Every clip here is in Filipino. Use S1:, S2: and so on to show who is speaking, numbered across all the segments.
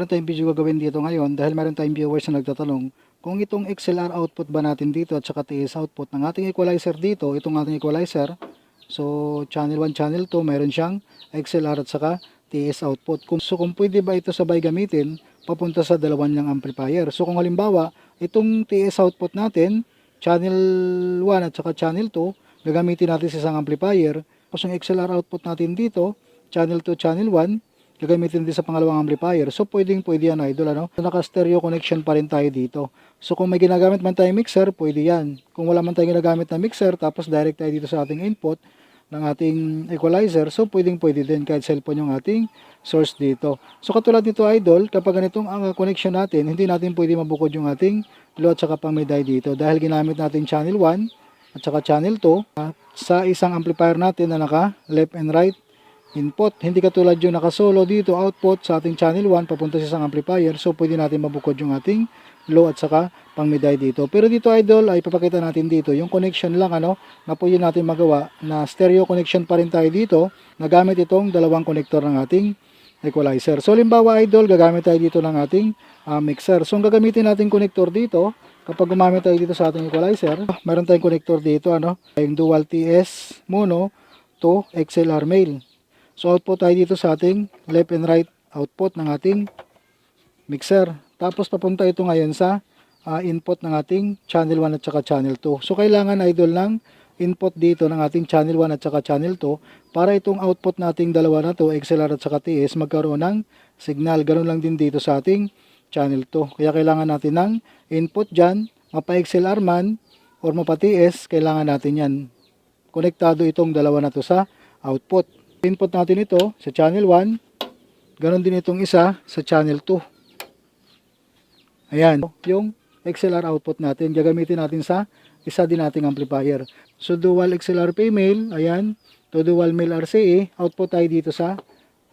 S1: Meron tayong video gagawin dito ngayon dahil meron tayong viewers na nagtatanong kung itong XLR output ba natin dito at saka TS output ng ating equalizer dito, itong ating equalizer, so channel 1, channel 2, meron siyang XLR at saka TS output. Kung, so kung pwede ba ito sabay gamitin papunta sa dalawan niyang amplifier. So kung halimbawa, itong TS output natin, channel 1 at saka channel 2, gagamitin natin sa isang amplifier. Tapos yung XLR output natin dito, channel 2, channel 1, gagamitin din sa pangalawang amplifier. So, pwedeng pwede yan, idol, ano? Naka-stereo connection pa rin tayo dito. So, kung may ginagamit man tayong mixer, pwede yan. Kung wala man tayong ginagamit na mixer, tapos direct tayo dito sa ating input ng ating equalizer, so pwedeng pwede din kahit cellphone yung ating source dito. So, katulad nito, idol, kapag ganitong ang connection natin, hindi natin pwede mabukod yung ating load at saka pamiday dito dahil ginamit natin channel 1 at saka channel 2 uh, sa isang amplifier natin na naka left and right input. Hindi katulad yung nakasolo dito output sa ating channel 1 papunta sa isang amplifier. So pwede natin mabukod yung ating low at saka pangmiday dito. Pero dito idol ay papakita natin dito yung connection lang ano na pwede natin magawa na stereo connection pa rin tayo dito na gamit itong dalawang connector ng ating equalizer. So limbawa idol gagamit tayo dito ng ating uh, mixer. So ang gagamitin natin connector dito kapag gumamit tayo dito sa ating equalizer, meron tayong connector dito ano, yung dual TS mono to XLR male. So output tayo dito sa ating left and right output ng ating mixer. Tapos papunta ito ngayon sa uh, input ng ating channel 1 at saka channel 2. So kailangan idol ng input dito ng ating channel 1 at saka channel 2 para itong output nating dalawa na to, XLR at saka TS, magkaroon ng signal. Ganun lang din dito sa ating channel 2. Kaya kailangan natin ng input dyan, mapa XLR man or mapa TS, kailangan natin yan. Konektado itong dalawa na to sa output. Input natin ito sa channel 1. Ganon din itong isa sa channel 2. Ayan, yung XLR output natin. Gagamitin natin sa isa din nating amplifier. So dual XLR female, ayan, to dual male RCA, output tayo dito sa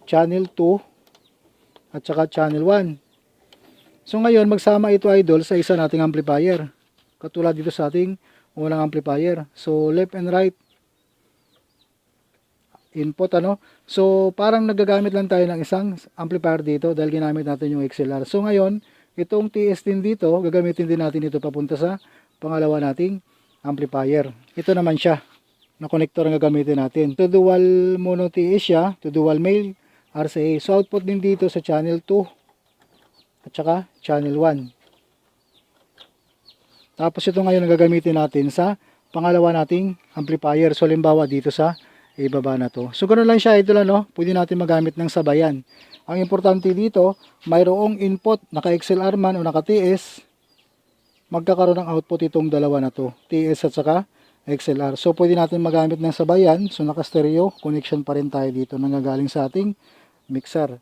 S1: channel 2 at saka channel 1. So ngayon, magsama ito idol sa isa nating amplifier. Katulad dito sa ating unang amplifier. So left and right input ano. So parang nagagamit lang tayo ng isang amplifier dito dahil ginamit natin yung XLR. So ngayon, itong TS din dito, gagamitin din natin ito papunta sa pangalawa nating amplifier. Ito naman siya na connector ang gagamitin natin. To dual mono TS siya, to dual male RCA. So output din dito sa channel 2 at saka channel 1. Tapos ito ngayon ang gagamitin natin sa pangalawa nating amplifier. So limbawa dito sa ibaba na to. So ganoon lang siya idol ano, pwede natin magamit ng sabayan. Ang importante dito, mayroong input naka XLR man o naka TS, magkakaroon ng output itong dalawa na to, TS at saka XLR. So pwede natin magamit ng sabayan, so naka stereo connection pa rin tayo dito nanggagaling sa ating mixer.